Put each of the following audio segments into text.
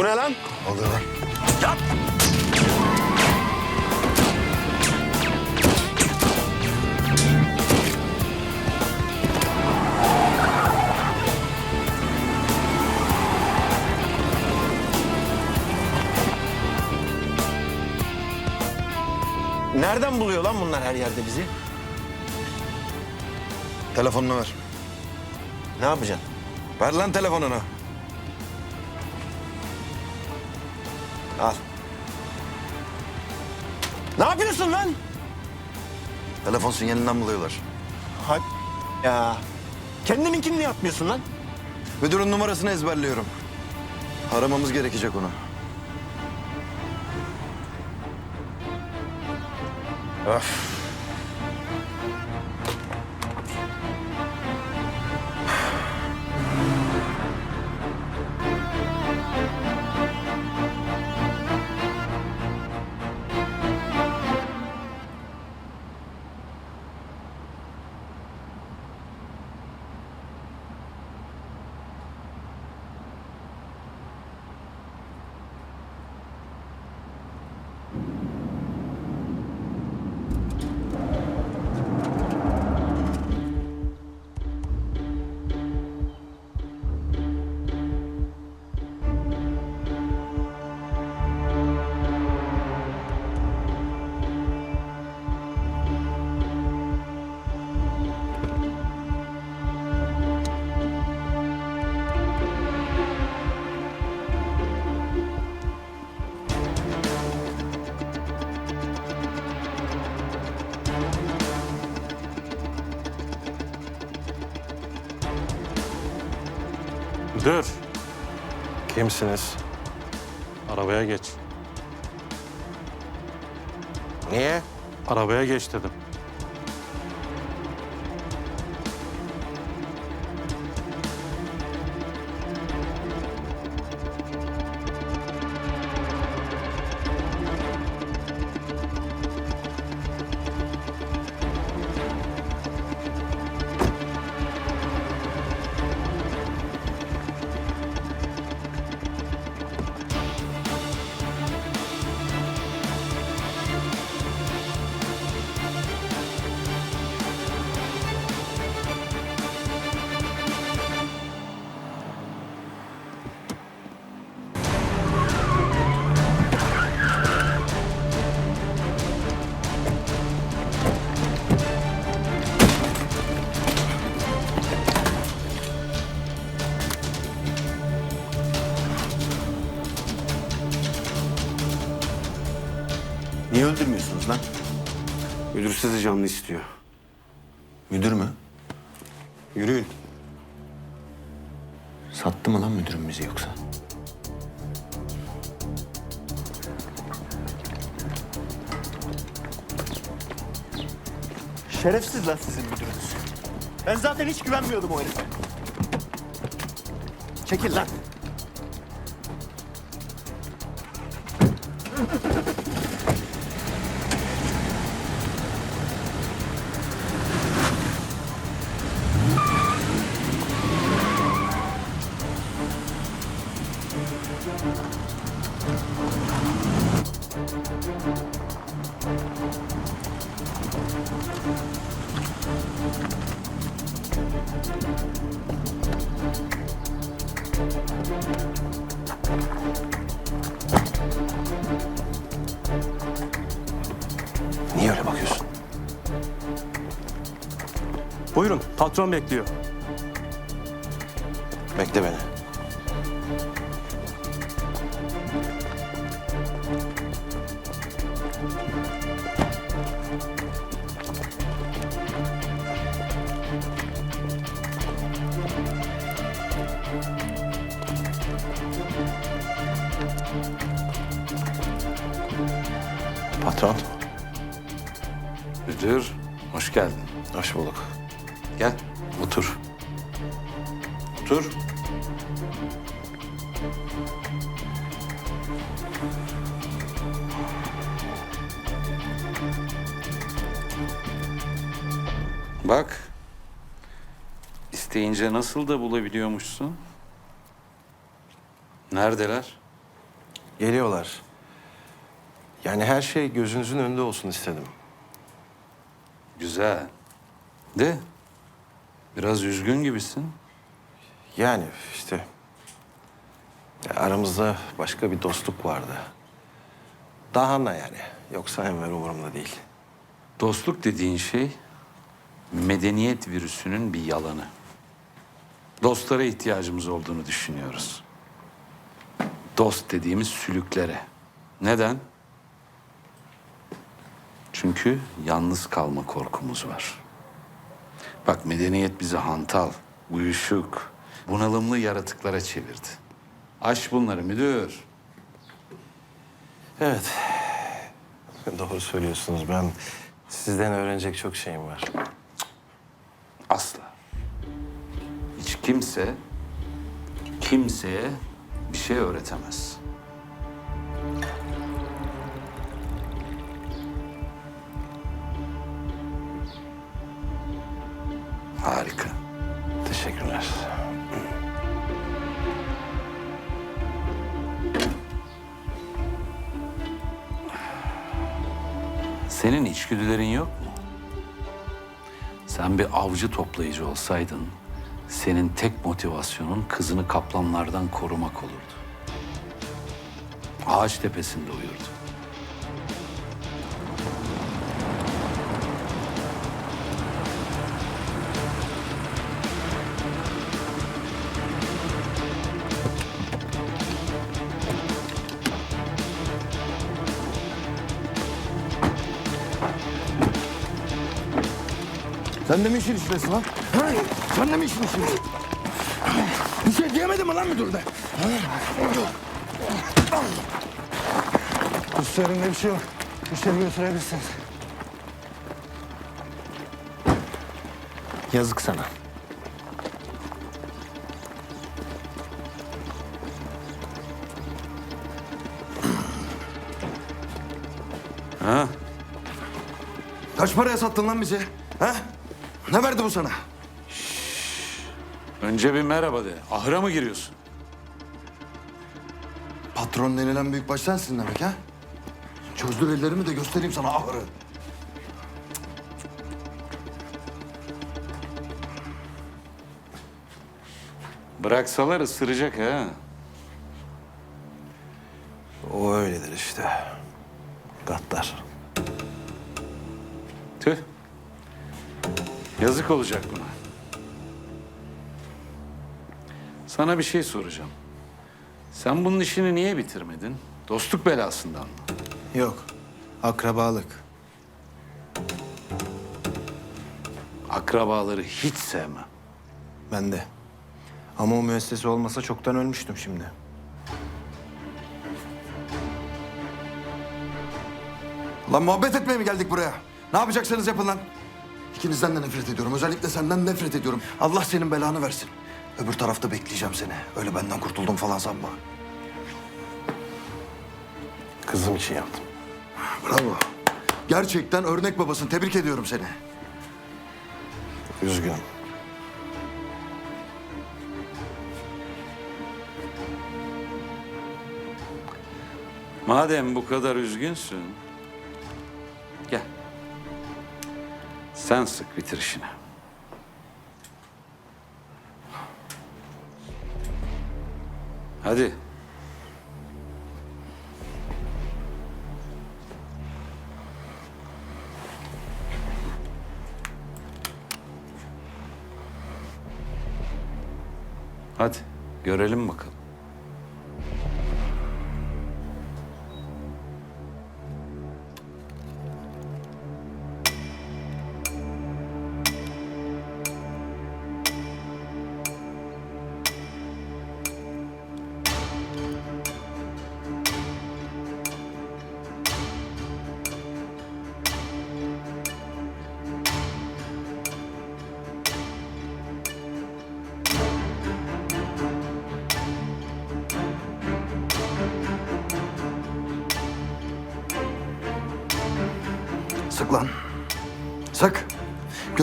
Bu ne lan? Oluyor lan. Nereden buluyor lan bunlar her yerde bizi? Telefonunu ver. Ne yapacaksın? Ver lan telefonunu. Al. Ne yapıyorsun lan? Telefon sinyalinden buluyorlar. Hadi ya. Kendininkini niye yapmıyorsun lan? Müdürün numarasını ezberliyorum. Aramamız gerekecek onu. Öf. Dur. Kimsiniz? Arabaya geç. Niye? Arabaya geç dedim. Müdür sizi canlı istiyor. Müdür mü? Yürüyün. Sattı mı lan müdürüm bizi yoksa? Şerefsiz lan sizin müdürünüz. Ben zaten hiç güvenmiyordum o herife. Çekil lan. Niye öyle bakıyorsun? Buyurun, patron bekliyor. Bekle beni. Patron. Müdür, hoş geldin. Hoş bulduk. Gel, otur. Otur. Bak, isteyince nasıl da bulabiliyormuşsun. Neredeler? Geliyorlar. Yani her şey gözünüzün önünde olsun istedim. Güzel. De. Biraz üzgün gibisin. Yani işte ya aramızda başka bir dostluk vardı. Dahana yani. Yoksa Enver umurumda değil. Dostluk dediğin şey medeniyet virüsünün bir yalanı. Dostlara ihtiyacımız olduğunu düşünüyoruz. Dost dediğimiz sülüklere. Neden? Çünkü yalnız kalma korkumuz var. Bak medeniyet bizi hantal, uyuşuk, bunalımlı yaratıklara çevirdi. Aş bunları müdür. Evet. Doğru söylüyorsunuz. Ben sizden öğrenecek çok şeyim var. Asla. Hiç kimse kimseye bir şey öğretemez. Senin içgüdülerin yok mu? Sen bir avcı toplayıcı olsaydın, senin tek motivasyonun kızını kaplanlardan korumak olurdu. Ağaç tepesinde uyurdu. Sen de mi işin içindesin lan? Ha? Sen de mi işin içindesin? Bir şey diyemedin mi lan müdürüne? Üstlerinde bir şey yok. İçeri götürebilirsiniz. Yazık sana. Ha? Kaç paraya sattın lan bizi? Ha? Ne verdi bu sana? Önce bir merhaba de. Ahıra mı giriyorsun? Patron denilen büyükbaş sensin demek ha? Çözdür ellerimi de göstereyim sana ahırı. Bıraksalar ısıracak ha. O öyledir işte. Gaddar. Yazık olacak buna. Sana bir şey soracağım. Sen bunun işini niye bitirmedin? Dostluk belasından mı? Yok. Akrabalık. Akrabaları hiç sevmem. Ben de. Ama o müessese olmasa çoktan ölmüştüm şimdi. Lan muhabbet etmeye mi geldik buraya? Ne yapacaksanız yapın lan. İkinizden de nefret ediyorum. Özellikle senden nefret ediyorum. Allah senin belanı versin. Öbür tarafta bekleyeceğim seni. Öyle benden kurtuldum falan sanma. Kızım için yaptım. Bravo. Gerçekten örnek babasın. Tebrik ediyorum seni. Üzgünüm. Madem bu kadar üzgünsün, Sen sık bitir işini. Hadi. Hadi görelim bakalım.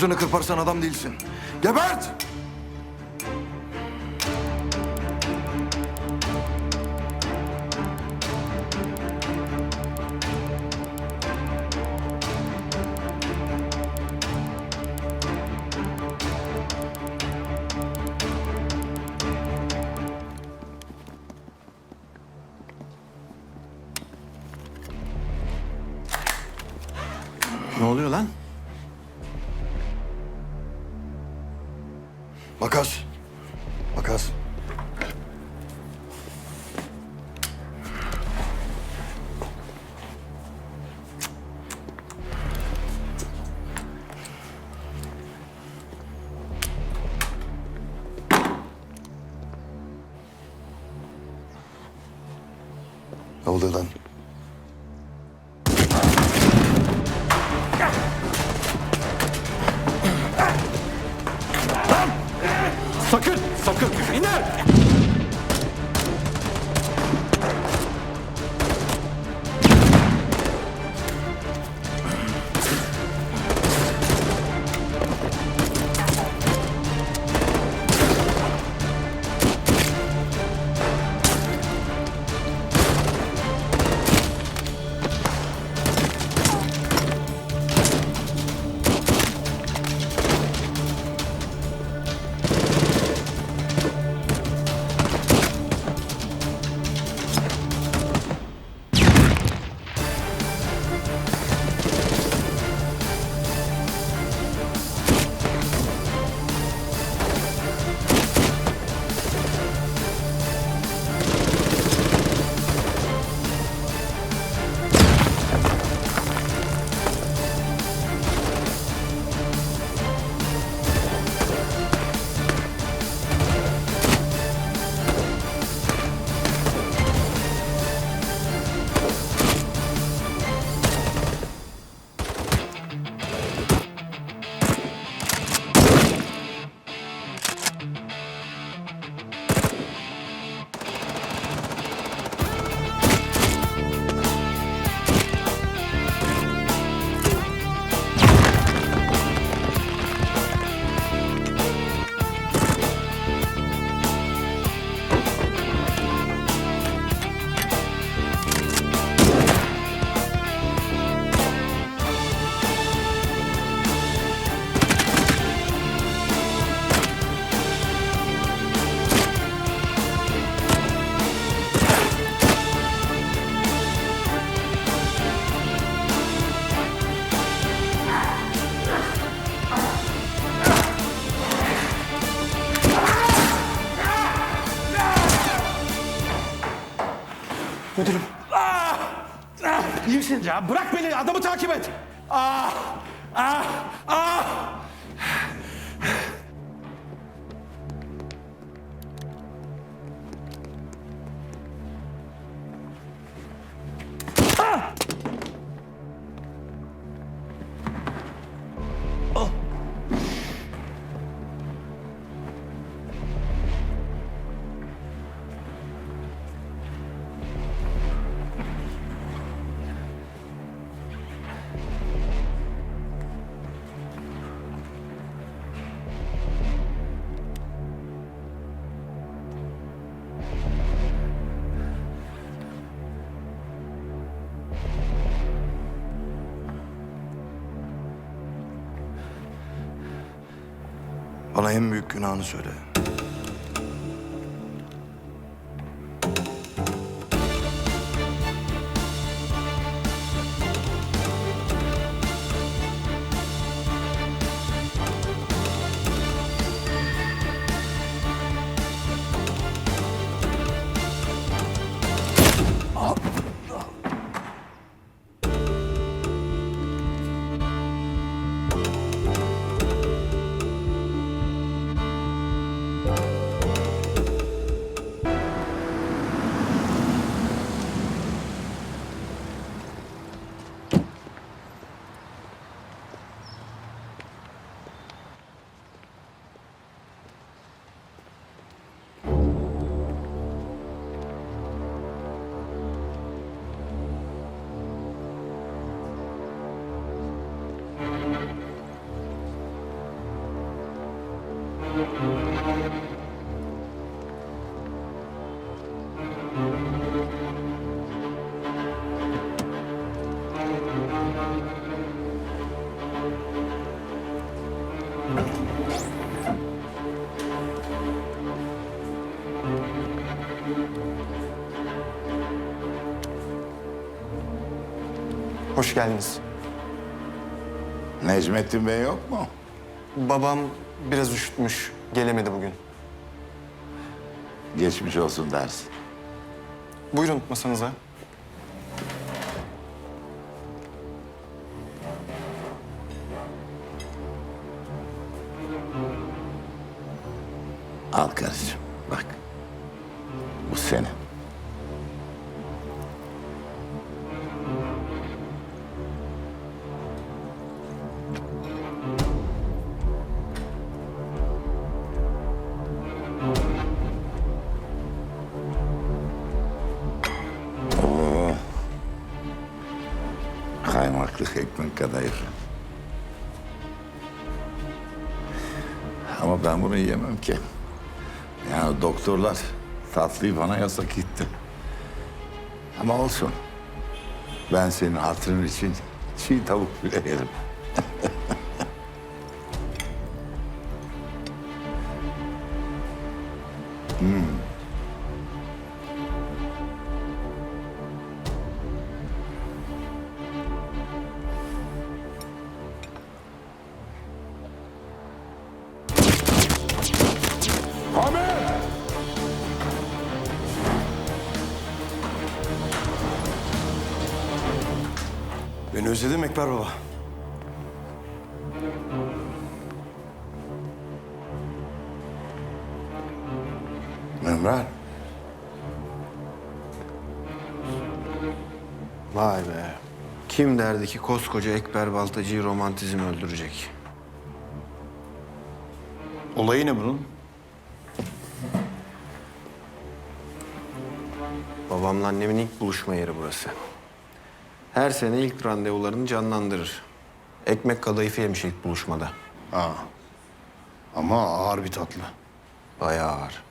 Sözünü kırparsan adam değilsin. Gebert! Ne oluyor lan? Ne oluyor lan? Sakın, sakın. İner. Bırak beni, adamı takip et. Ah, ah. Bana en büyük günahını söyle. Hoş geldiniz. Necmettin Bey yok mu? Babam biraz üşütmüş. Gelemedi bugün. Geçmiş olsun dersin. Buyurun masanıza. Al karıcığım kadayıf. Ama ben bunu yiyemem ki. Yani doktorlar tatlıyı bana yasak etti. Ama olsun. Ben senin hatırın için çiğ tavuk bile yerim. Beni özledin mi Ekber Baba? Ömer, Vay be. Kim derdi ki koskoca Ekber Baltacı'yı romantizm öldürecek? Olayı ne bunun? Babamla annemin ilk buluşma yeri burası. Her sene ilk randevularını canlandırır. Ekmek kadayıfı yemiş ilk buluşmada. Ama ağır bir tatlı. Bayağı ağır.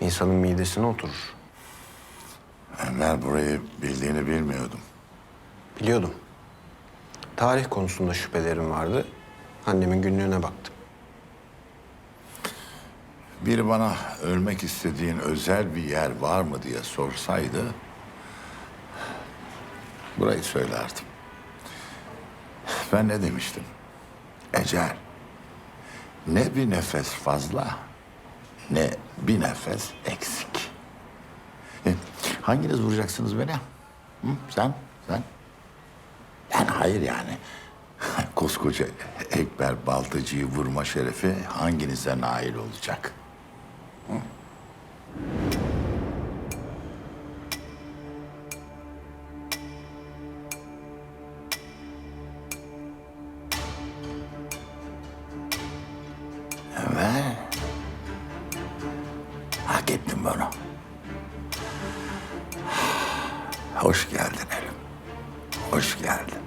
İnsanın midesine oturur. Ömer burayı bildiğini bilmiyordum. Biliyordum. Tarih konusunda şüphelerim vardı. Annemin günlüğüne baktım. Biri bana ölmek istediğin özel bir yer var mı diye sorsaydı... ...burayı söylerdim. Ben ne demiştim? Ecel. Ne bir nefes fazla, ne bir nefes eksik. E, Hanginiz vuracaksınız beni? Hı? Sen, sen? Ben hayır yani. Koskoca Ekber Baltacı'yı vurma şerefi hanginize nail olacak? Hak ettim bunu. Hoş geldin Elim. Hoş geldin.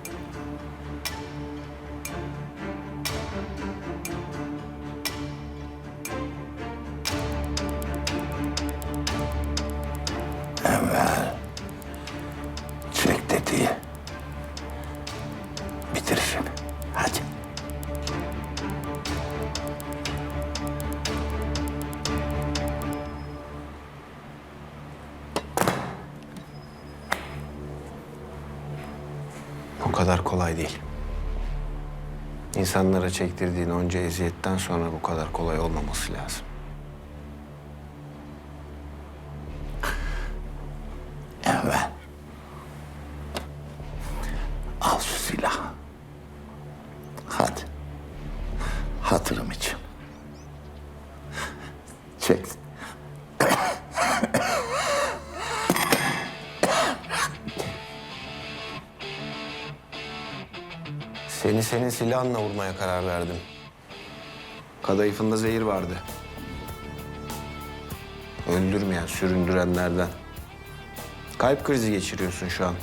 İnsanlara çektirdiğin onca eziyetten sonra bu kadar kolay olmaması lazım. Silahınla vurmaya karar verdim. Kadayıfında zehir vardı. Öldürmeyen, süründürenlerden. Kalp krizi geçiriyorsun şu an.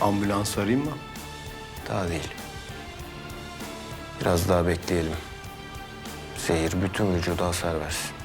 Ambulans arayayım mı? Daha değil. Biraz daha bekleyelim. Zehir bütün vücuda hasar versin.